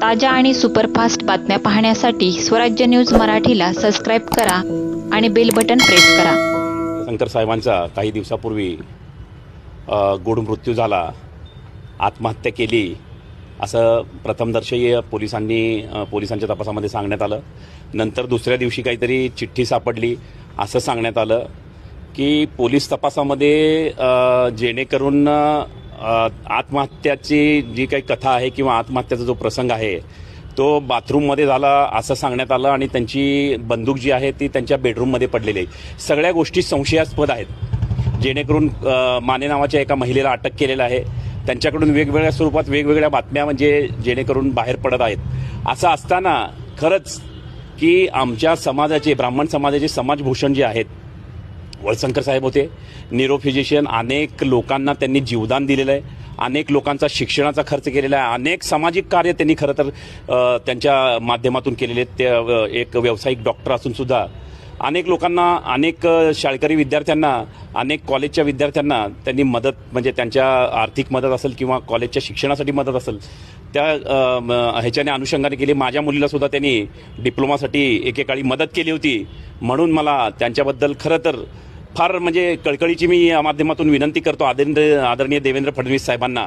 ताज्या आणि सुपरफास्ट बातम्या पाहण्यासाठी स्वराज्य न्यूज मराठीला सबस्क्राईब करा आणि बेल बटन प्रेस करा. शंकर साहेबांचा काही दिवसापूर्वी अ, गूढ मृत्यू झाला. आत्महत्या केली. असं प्रथमदर्शी पोलिसांनी पोलिसांच्या तपासामध्ये सांगण्यात आलं. नंतर दुसऱ्या दिवशी काहीतरी चिठ्ठी सापडली. असं सांगण्यात आलं की पोलीस तपासामध्ये जेणेकरून आत्महत्याची जी काही कथा आहे किंवा आत्महत्याचा जो प्रसंग आहे तो बाथरूममध्ये झाला असं सांगण्यात आलं आणि त्यांची बंदूक जी आहे ती त्यांच्या बेडरूममध्ये पडलेली आहे. सगळ्या गोष्टी संशयास्पद आहेत. जेणेकरून माने नावाच्या एका महिलेला अटक केलेलं आहे. त्यांच्याकडून वेगवेगळ्या स्वरूपात वेगवेगळ्या बातम्या म्हणजे जेणेकरून बाहेर पडत आहेत. असं असताना खरंच की आमच्या समाजाचे ब्राह्मण समाजाचे समाजभूषण जे आहेत वळसंकर साहेब होते. न्यूरो फिजिशियन अनेक लोकांना त्यांनी जीवदान दिलेलं आहे. अनेक लोकांचा शिक्षणाचा खर्च केलेला आहे. अनेक सामाजिक कार्य त्यांनी खरं तर त्यांच्या माध्यमातून केलेले आहेत. ते एक व्यावसायिक डॉक्टर असूनसुद्धा अनेक लोकांना अनेक शाळकरी विद्यार्थ्यांना अनेक कॉलेजच्या विद्यार्थ्यांना त्यांनी मदत म्हणजे त्यांच्या आर्थिक मदत असेल किंवा कॉलेजच्या शिक्षणासाठी मदत असेल त्या ह्याच्याने अनुषंगाने केली. माझ्या मुलीलासुद्धा त्यांनी डिप्लोमासाठी एकेकाळी मदत केली होती. म्हणून मला त्यांच्याबद्दल खरं तर फार म्हणजे कळकळीची मी या माध्यमातून विनंती करतो आदरणीय आदरणीय देवेंद्र फडणवीस साहेबांना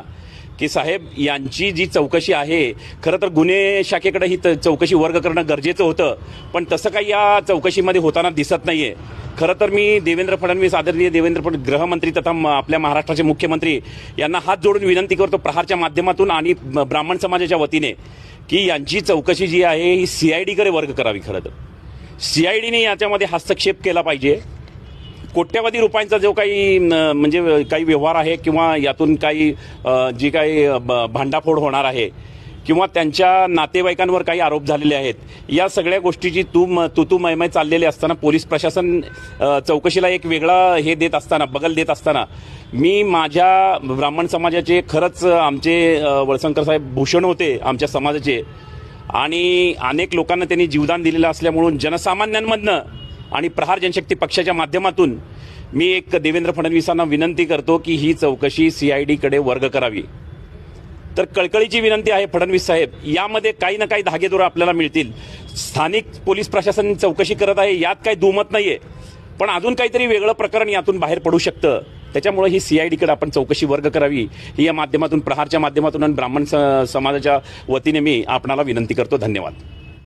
की साहेब यांची जी चौकशी आहे खरं तर गुन्हे शाखेकडे ही चौकशी वर्ग करणं गरजेचं होतं पण तसं काही या चौकशीमध्ये होताना दिसत नाही आहे खरं तर मी देवेंद्र फडणवीस आदरणीय देवेंद्र फडणवीस गृहमंत्री तथा आपल्या महाराष्ट्राचे मुख्यमंत्री यांना हात जोडून विनंती करतो प्रहारच्या माध्यमातून आणि ब्राह्मण समाजाच्या वतीने की यांची चौकशी जी आहे ही सीआयडीकडे वर्ग करावी खरं तर. सीआयडीने याच्यामध्ये हस्तक्षेप केला पाहिजे. कोट्यवधी रुपयांचा जो काही म्हणजे काही व्यवहार आहे किंवा यातून काही जी काही ब- भांडाफोड होणार आहे किंवा त्यांच्या नातेवाईकांवर काही आरोप झालेले आहेत या सगळ्या गोष्टीची तू म- तू तू मैमय चाललेली असताना पोलीस प्रशासन चौकशीला एक वेगळा हे देत असताना बगल देत असताना मी माझ्या ब्राह्मण समाजाचे खरंच आमचे अ, वळसंकर साहेब भूषण होते आमच्या समाजाचे आणि अनेक लोकांना त्यांनी जीवदान दिलेलं असल्यामुळं जनसामान्यांमधनं आणि प्रहार जनशक्ती पक्षाच्या माध्यमातून मी एक देवेंद्र फडणवीसांना विनंती करतो की ही चौकशी सीआयडीकडे वर्ग करावी. तर कळकळीची विनंती आहे फडणवीस साहेब यामध्ये काही ना काही धागेदोर आपल्याला मिळतील. स्थानिक पोलीस प्रशासन चौकशी करत आहे यात काही दुमत नाहीये. पण अजून काहीतरी वेगळं प्रकरण यातून बाहेर पडू शकतं. त्याच्यामुळे ही सीआयडीकडे आपण चौकशी वर्ग करावी. ही या माध्यमातून प्रहारच्या माध्यमातून आणि ब्राह्मण स- समाजाच्या वतीने मी आपणाला विनंती करतो. धन्यवाद.